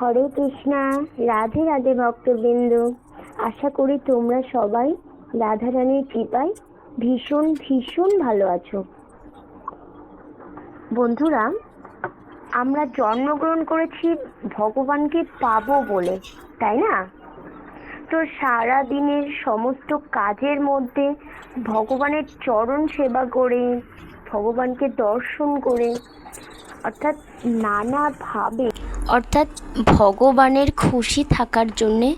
হরে কৃষ্ণা, রাধে রাধে ভক্তবৃন্দ। আশা করি তোমরা সবাই রাধারানীর কৃপায় ভীষণ ভীষণ ভালো আছো। বন্ধুরা, আমরা জন্মগ্রহণ করেছি ভগবানকে পাবো বলে, তাই না? তো সারা দিনের সমস্ত কাজের মধ্যে ভগবানের চরণ সেবা করে, ভগবানকে দর্শন করে, অর্থাৎ নানাভাবে অর্থাৎ ভগবানের খুশি থাকার জন্যে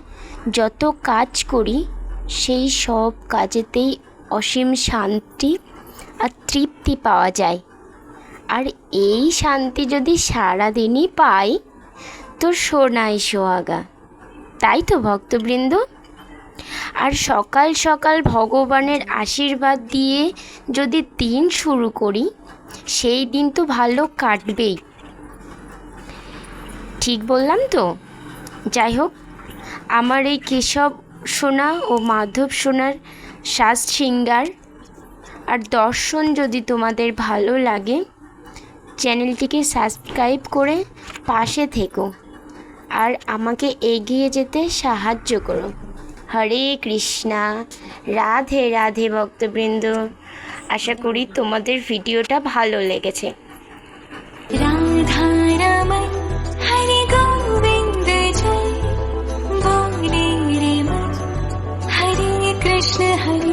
যত কাজ করি, সেই সব কাজেতেই অসীম শান্তি আর তৃপ্তি পাওয়া যায়। আর এই শান্তি যদি সারাদিনই পাই, তো সোনাই সোহাগা। তাই তো ভক্তবৃন্দ? আর সকাল সকাল ভগবানের আশীর্বাদ দিয়ে যদি দিন শুরু করি, সেই দিন তো ভালো কাটবেই। ঠিক বললাম তো? যাই হোক, আমার এই কেশব সোনা ও মাধব সোনার সাজ সিঙ্গার আর দর্শন যদি তোমাদের ভালো লাগে, চ্যানেলটিকে সাবস্ক্রাইব করে পাশে থেকো আর আমাকে এগিয়ে যেতে সাহায্য করো। হরে কৃষ্ণা, রাধে রাধে ভক্তবৃন্দ, আশা করি তোমাদের ভিডিওটা ভালো লেগেছে। 谁还？